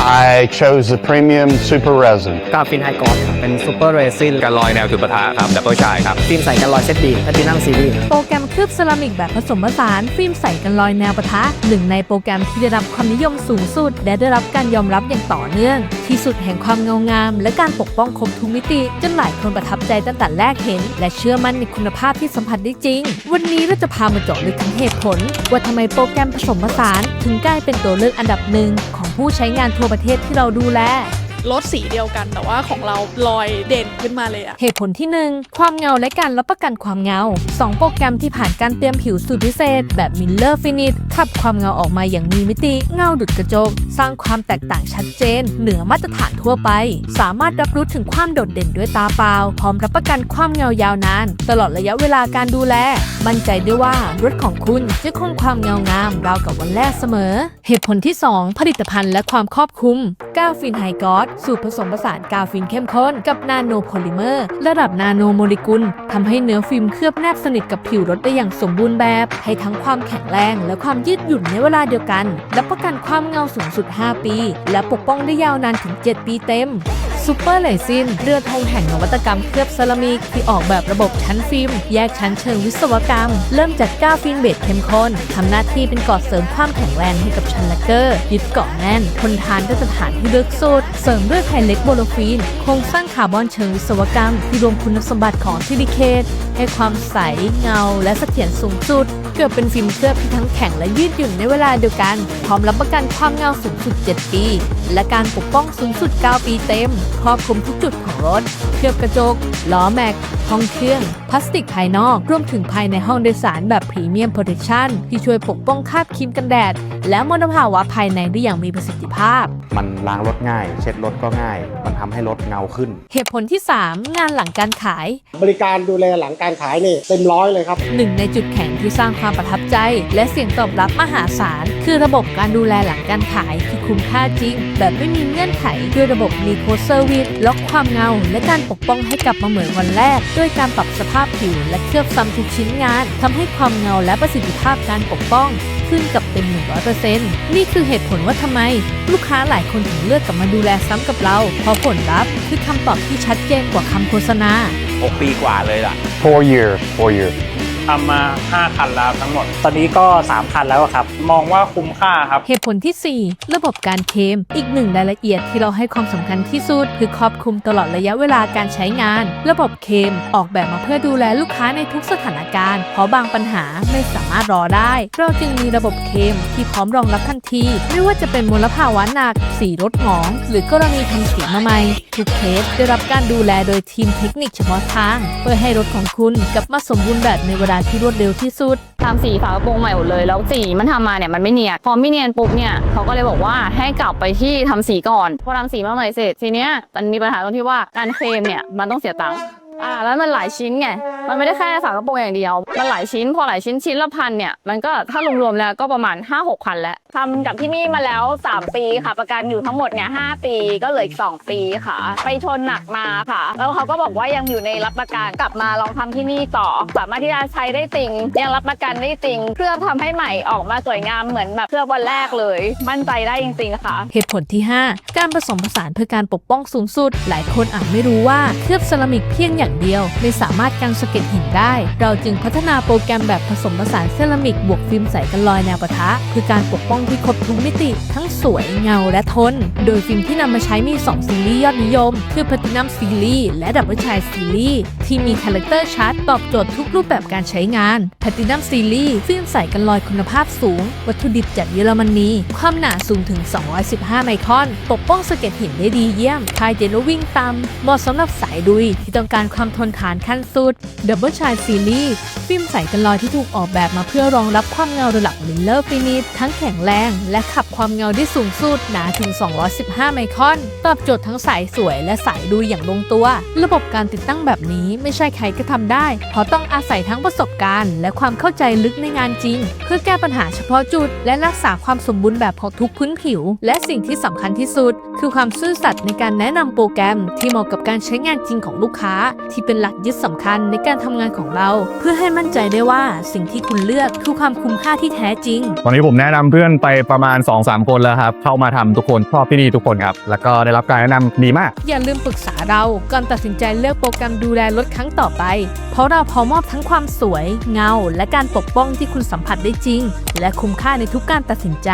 I chose the premium super resin. กราฟินไฮกอสครับเป็นซูเปอร์เรซินการลอยแนวจุดปะทะครับดับเบิลชายครับฟิล์มใสกันรอยเซตดีแพทินัมซีรีส์โปรแกรมเคลือบเซรามิกแบบผสมผสานฟิล์มใสกันรอยแนวปะทะหนึ่งในโปรแกรมที่ได้รับความนิยมสูงสุด และได้รับการยอมรับอย่างต่อเนื่อง ที่สุดแห่งความเงางาม และการปกป้องครบทุกมิติ จนหลายคนประทับใจตั้งแต่แรกเห็น และเชื่อมั่นในคุณภาพที่สัมผัสได้จริง วันนี้เราจะพามาเจาะลึกถึงเหตุผล ว่าทำไมโปรแกรมผสมผสาน ถึงกลายเป็นตัวเลือกอันดับหนึ่งของ ผู้ใช้งานทั่วประเทศที่เราดูแล รถสีเดียวกัน แต่ว่าของเราลอยเด่นขึ้นมาเลยอะเหตุผลที่ 1 ความเงาและการรับประกันความเงา 2 โปรแกรมที่ผ่านการเตรียมผิวสูตรพิเศษ แบบ Miller Finish ขับความเงาออกมาอย่างมีมิติ เงาดุดกระจก สร้างความแตกต่างชัดเจน เหนือมาตรฐานทั่วไป สามารถรับรู้ถึงความโดดเด่นด้วยตาเปล่า พร้อมรับประกันความเงายาวนาน ตลอดระยะเวลาการดูแล มั่นใจด้วยว่ารถของคุณจะคงความเงางามราวกับวันแรกเสมอ เหตุผลที่ 2 ผลิตภัณฑ์และความครอบคลุมก้าฟินไฮกอสสูตรผสมผสานกาวฟิล์มเข้มข้นกับนาโนโพลิเมอร์ ระดับนาโนโมเลกุลทำให้เนื้อฟิล์มเคลือบแนบสนิทกับผิวรถได้อย่างสมบูรณ์แบบ ให้ทั้งความแข็งแรงและความยืดหยุ่นในเวลาเดียวกันรับประกันความเงาสูงสุด 5 ปี และปกป้องได้ยาวนานถึง 7 ปีเต็ม ซูเปอร์เลซินเรือธงแห่งนวัตกรรมเคลือบเซรามิกที่ออกแบบระบบชั้นฟิล์ม แยกชั้นเชิงวิศวกรรม เริ่มจากก้าฟิล์มเบสเข้มข้นทำหน้าที่เป็นกราะเสริมความแข็งแรงให้กับชั้นแลกเกอร์ ยึดเกาะแน่นทนทานด้วยสถานที่ลึกสุดเสริมด้วยไฮเล็กโบโลฟีนโครงสร้างคาร์บอนเชิงวิศวกรรม ที่รวมคุณสมบัติของซิลิเคตให้ความใสเงา และเสถียรสูงสุด เกือบเป็นฟิล์มเคลือบที่ทั้งแข็งและยืดหยุ่นในเวลาเดียวกัน พร้อมรับประกันความเงาสูงสุด 7 ปี และการปกป้องสูงสุด 9 ปีเต็ม ครอบคลุมทุกจุดของรถ เคลือบกระจก ล้อแม็ก ห้องเครื่อง พลาสติกภายนอก รวมถึงภายในห้องโดยสารแบบพรีเมียมโปรเทคชั่นที่ช่วยปกป้องคราบครีมกันแดด และมลภาวะภายในได้อย่างมีประสิทธิภาพ มันล้างรถง่าย เช็ดรถก็ง่าย มันทำให้รถเงาขึ้น เหตุผลที่ 3 งานหลังการขาย บริการดูแลหลังการขายนี่เต็มร้อยเลยครับหนึ่งในจุดแข็งที่สร้างความประทับใจ และเสียงตอบรับมหาศาล คือระบบการดูแลหลังการขายที่คุ้มค่าจริง แบบไม่มีเงื่อนไขด้วยระบบรีโคเซอร์วิสล็อกความเงา และการปกป้องให้กลับมาเหมือนวันแรก ด้วยการปรับสภาพผิว และเคลือบซ้ำทุกชิ้นงานทำให้ความเงาและประสิทธิภาพการปกป้อง ขึ้นกับเต็ม 100%นี่คือเหตุผลว่าทำไม ลูกค้าหลายคนถึงเลือกกลับมาดูแลซ้ำกับเรา เพราะผลลัพธ์คือคำตอบที่ชัดเจนกว่าคำโฆษณา 6 ปีกว่าเลยล่ะ Four years, four years. ทำมา 5 คันแล้วทั้งหมด ตอนนี้ก็ 3 คันแล้วอะครับ มองว่าคุ้มค่าครับ เหตุผลที่ 4 ระบบการเคลมอีกหนึ่งรายละเอียดที่เราให้ความสำคัญที่สุด คือครอบคลุมตลอดระยะเวลาการใช้งาน ระบบเคลมออกแบบมาเพื่อดูแลลูกค้าในทุกสถานการณ์ เพราะบางปัญหาไม่สามารถรอได้ เราจึงมีระบบเคลมที่พร้อมรองรับทันที ไม่ว่าจะเป็นมลภาวะหนัก สีรถหมอง หรือกรณีทำสีมาใหม่ทุกเคสได้รับการดูแลโดยทีมเทคนิคเฉพาะทาง เพื่อให้รถของคุณกลับมาสมบูรณ์แบบในเวลาที่รวดเร็วที่สุดทำสีฝากระโปรงใหม่หมดเลย แล้วสีมันทำมาเนี่ยมันไม่เนียน พอไม่เนียนปุ๊บเนี่ยเขาก็เลยบอกว่าให้กลับไปที่ทำสีก่อน พอทำสีมาใหม่เสร็จทีเนี้ยมันมีปัญหาตรงที่ว่าการเคลมเนี่ยมันต้องเสียตังค์ อ่าแล้วมันหลายชิ้นไง มันไม่ได้แค่ฝากระโปรงอย่างเดียว มันหลายชิ้น พอหลายชิ้นชิ้นละพันเนี่ย มันก็ถ้ารวมๆแล้วก็ประมาณ 5 6พันแล้วทำกับที่นี่มาแล้ว 3 ปีค่ะ ประกันอยู่ทั้งหมดเนี่ย5ปีก็เหลืออีก 2 ปีค่ะ ไปชนหนักมาค่ะ แล้วเขาก็บอกว่ายังอยู่ในรับประกัน กลับมาลองทำที่นี่ต่อ สามารถที่จะใช้ได้จริง ยังรับประกันได้จริงเคลือบทำให้ใหม่ออกมาสวยงามเหมือนแบบเคลือบวันแรกเลย มั่นใจได้จริงๆค่ะ เหตุผลที่ 5 การผสมผสานเพื่อการปกป้องสูงสุด หลายคนอาจไม่รู้ว่าเคลือบเซรามิกเพียงอย่างเดียว ไม่สามารถกันสะเก็ดหินได้ เราจึงพัฒนาโปรแกรมแบบผสมผสานเซรามิกบวกฟิล์มใสกันรอยแนวปะทะ คือการปกป้องที่ครบทุกมิติ ทั้งสวยเงาและทน โดยฟิล์มที่นำมาใช้มี 2 ซีรีส์ยอดนิยม คือ Platinum Series และ Double Shine Series ที่มีคาแรคเตอร์ชัดตอบโจทย์ทุกรูปแบบการใช้งาน Platinum Series ฟิล์มใสกันรอยคุณภาพสูง วัตถุดิบจากเยอรมนีความหนาสูงถึง 215 ไมครอน ปกป้องสะเก็ดหินได้ดีเยี่ยมคายเจนวิ่งตามเหมาะสำหรับสายดุยที่ต้องการความทนทานขั้นสุด Double Shine Series ฟิล์มใสกันรอยที่ถูกออกแบบมาเพื่อรองรับความเงาระดับ Miller Finish ทั้งแข็งแรง และขับความเงาได้สูงสุดหนาถึง 215 ไมครอน ตอบโจทย์ทั้งสายสวยและสายดุยอย่างลงตัว ระบบการติดตั้งแบบนี้ไม่ใช่ใครก็ทำได้ เพราะต้องอาศัยทั้งประสบการณ์ และความเข้าใจลึกในงานจริง เพื่อแก้ปัญหาเฉพาะจุด และรักษาความสมบูรณ์แบบของทุกพื้นผิว และสิ่งที่สำคัญที่สุด คือความซื่อสัตย์ในการแนะนำโปรแกรมที่เหมาะกับการใช้งานจริงของลูกค้า ที่เป็นหลักยึดสำคัญในการทำงานของเรา เพื่อให้มั่นใจได้ว่าสิ่งที่คุณเลือกคือความคุ้มค่าที่แท้จริง ตอนนี้ผมแนะนำเพื่อนไปประมาณ 2-3 คนแล้วครับ เข้ามาทำทุกคนชอบที่นี่ทุกคนครับ แล้วก็ได้รับการแนะนำดีมาก อย่าลืมปรึกษาเราก่อนตัดสินใจเลือกโปรแกรมดูแลรถครั้งต่อไป เพราะเราพร้อมมอบทั้งความสวย เงา และการปกป้องที่คุณสัมผัสได้จริง และคุ้มค่าในทุกการตัดสินใจ